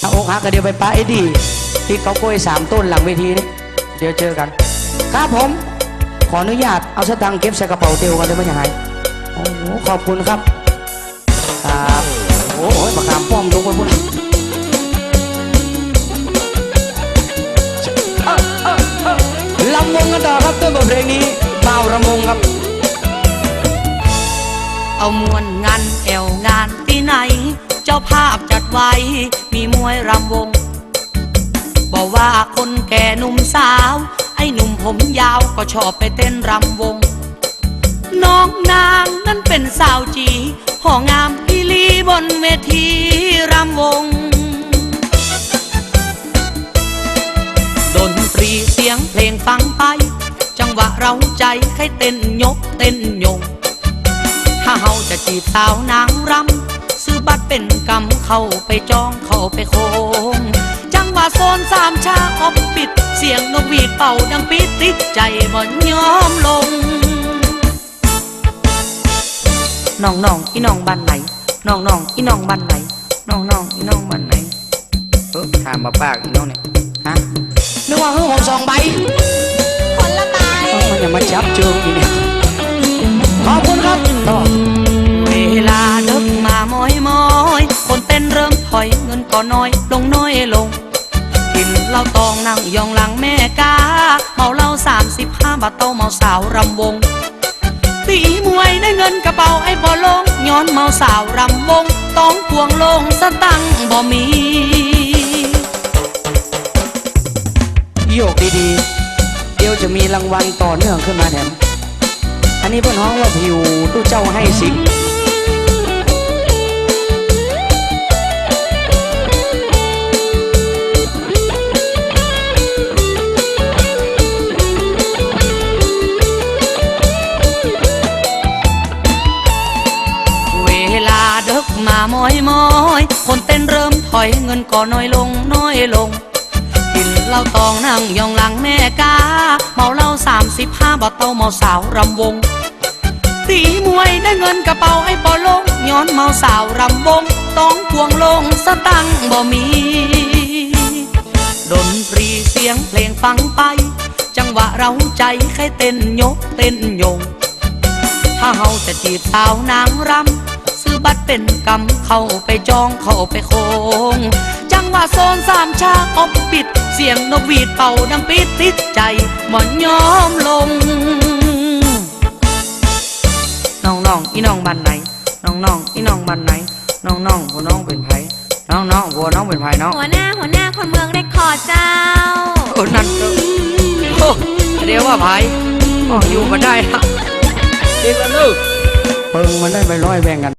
ถ้าอกหักก็เดียวไปป้าไอ้ดีที่เขากล้วยสามต้นหลังเวทีนี่เดี๋ยวเจอกัน ครับผม ขออนุญาตเอาสตังค์เก็บใส่กระเป๋าเตียวกันได้ไหมยังไงโอ้โหขอบคุณครับครับโอ้โหประคามป้อมทุกคนพูดลำวงกันต่อครับด้วยบทเพลงนี้เบาวระมงครับ เอามวนงานแอวงานที่ไหน เจ้าภาพจัดไว้ มี วยรำวง บอกว่าคนแก่หนุ่มสาว ไอ้หนุ่มผมยาวก็ชอบไปเต้นรำวง น้องนางนั้นเป็นสาวจีห่องามพิลีบนเวทีรำวง ดนตรีเสียงเพลงฟังไป จังหวะเราใจให้เต้นยกเต้นยง ถ้าเฮาจะจีบสาวนางรำ บัตรเป็นกำเข้าไปจองเข้าไปโคงจังหวะโซนสามชาออฟปิด เสียงนกหวีดเป่าดังปิดติดใจบ่ยอมลงน้องน้องอีน้องบ้านไหนน้องน้องอีน้องบ้านไหนน้องน้องอีน้องบ้านไหนเออถามมาปากอีน้องเนี่ยฮะนึกว่าเฮ้ยผมสองใบคนละไม้เอ้ามันอย่ามาจับเจิงอีเนี่ยขอบคุณครับต่อ ก็น้อยลงน้อยลง กินเหล้าตองนั่งยองหลังแม่กาเมาเหล้าสามสิบห้าบาทเต้าเมาสาวรำวงตีมวยได้เงินกระเป๋าไอ้บ่ลงย้อนเมาสาวรำวงต้องพวงลงสตังบ่มีโยกดีๆ เดี๋ยวจะมีรางวัลต่อเนื่องขึ้นมาแถมอันนี้เพื่อนห้องว่าผิวตู้เจ้าให้สิ มามอยมอย คนเต้นเริ่มถอยเงินก็น้อยลงน้อยลงกินเหล้าตองนั่งยองหลังแม่กาเมาเหล้าสามสิบห้าบาทเต้าเมาสาวรำวงตีมวยได้เงินกระเป๋าไอ้ปอลงย้อนเมาสาวรำวงต้องพวงลงสตังบ่มี ดนตรีเสียงเพลงฟังไป จังหวะเราใจแค่เต้นยกเต้นโยง ถ้าเฮาจะจีบสาวนางรำ ซื้อบัตรเป็นกำเข้าไปจองเข้าไปโคง จังหวะโซนสามชาออบปิด เสียงนกหวีดเป่าดังปิดติดใจบ่ยอมลง น้องน้องอีน้องบ้านไหน น้องน้องอีน้องบ้านไหน น้องน้องผัวน้องเป็นไผน้องน้องผัวน้องเป็นไผเนาะหัวหน้าหัวหน้าคนเมืองเรคคอร์ดเจ้าคนนั้นเด้อโอ้เดี๋ยวว่าไผอ๋ออยู่มาได้ละเด็กละลูกเปิงมันได้ไปร้อยแบ่งกัน